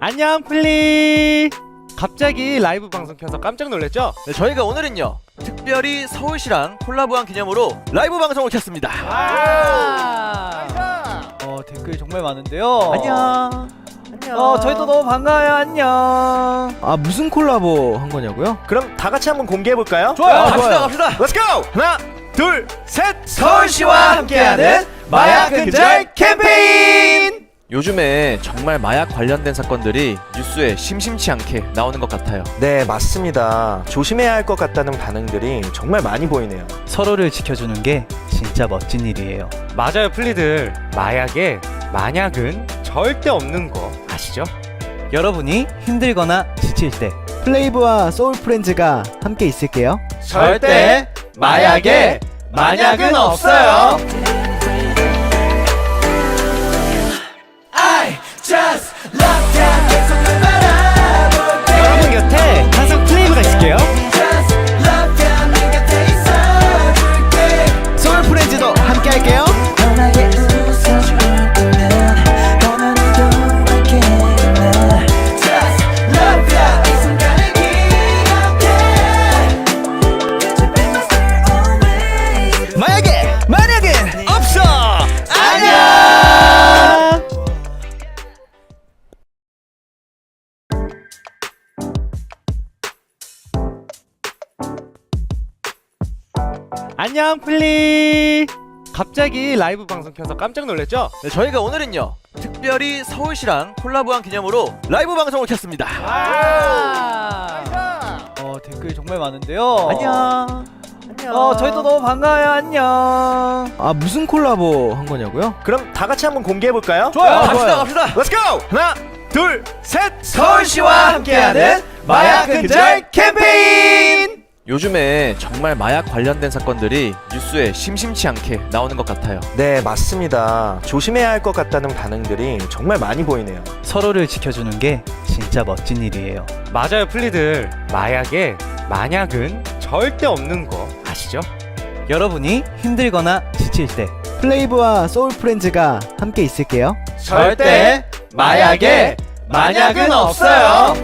안녕 플리 갑자기 라이브 방송 켜서 깜짝 놀랐죠? 네, 저희가 오늘은요 특별히 서울시랑 콜라보한 기념으로 라이브 방송을 켰습니다. 어 댓글이 정말 많은데요. 안녕. 어 저희도 너무 반가워요. 안녕. 아 무슨 콜라보 한 거냐고요? 그럼 다 같이 한번 공개해 볼까요? 좋아요. 갑시다 갑시다. Let's go. 하나, 둘, 셋. 서울시와 함께하는 마약 근절 캠페인. 요즘에 정말 마약 관련된 사건들이 뉴스에 심심치 않게 나오는 것 같아요. 네, 맞습니다. 조심해야 할 것 같다는 반응들이 정말 많이 보이네요. 서로를 지켜주는 게 진짜 멋진 일이에요. 맞아요 플리들 마약에 만약은 절대 없는 거 아시죠? 여러분이 힘들거나 지칠 때 플레이브와 소울 프렌즈가 함께 있을게요. 절대 마약에 만약은 없어요. 안녕 플리 갑자기 라이브 방송 켜서 깜짝 놀랐죠? 네, 저희가 오늘은요 특별히 서울시랑 콜라보한 기념으로 라이브 방송을 켰습니다. 어 댓글이 정말 많은데요. 안녕. 어 저희도 너무 반가워요. 안녕. 아 무슨 콜라보 한 거냐고요? 그럼 다 같이 한번 공개해 볼까요? 좋아요. 갑시다 갑시다. Let's go. 하나, 둘, 셋. 서울시와 함께하는 마약 근절 캠페인. 요즘에 정말 마약 관련된 사건들이 뉴스에 심심치 않게 나오는 것 같아요. 네, 맞습니다. 조심해야 할 것 같다는 반응들이 정말 많이 보이네요. 서로를 지켜주는 게 진짜 멋진 일이에요. 맞아요 플리들 마약에 만약은 절대 없는 거 아시죠? 여러분이 힘들거나 지칠 때 플레이브와 소울 프렌즈가 함께 있을게요. 절대 마약에 만약은 없어요.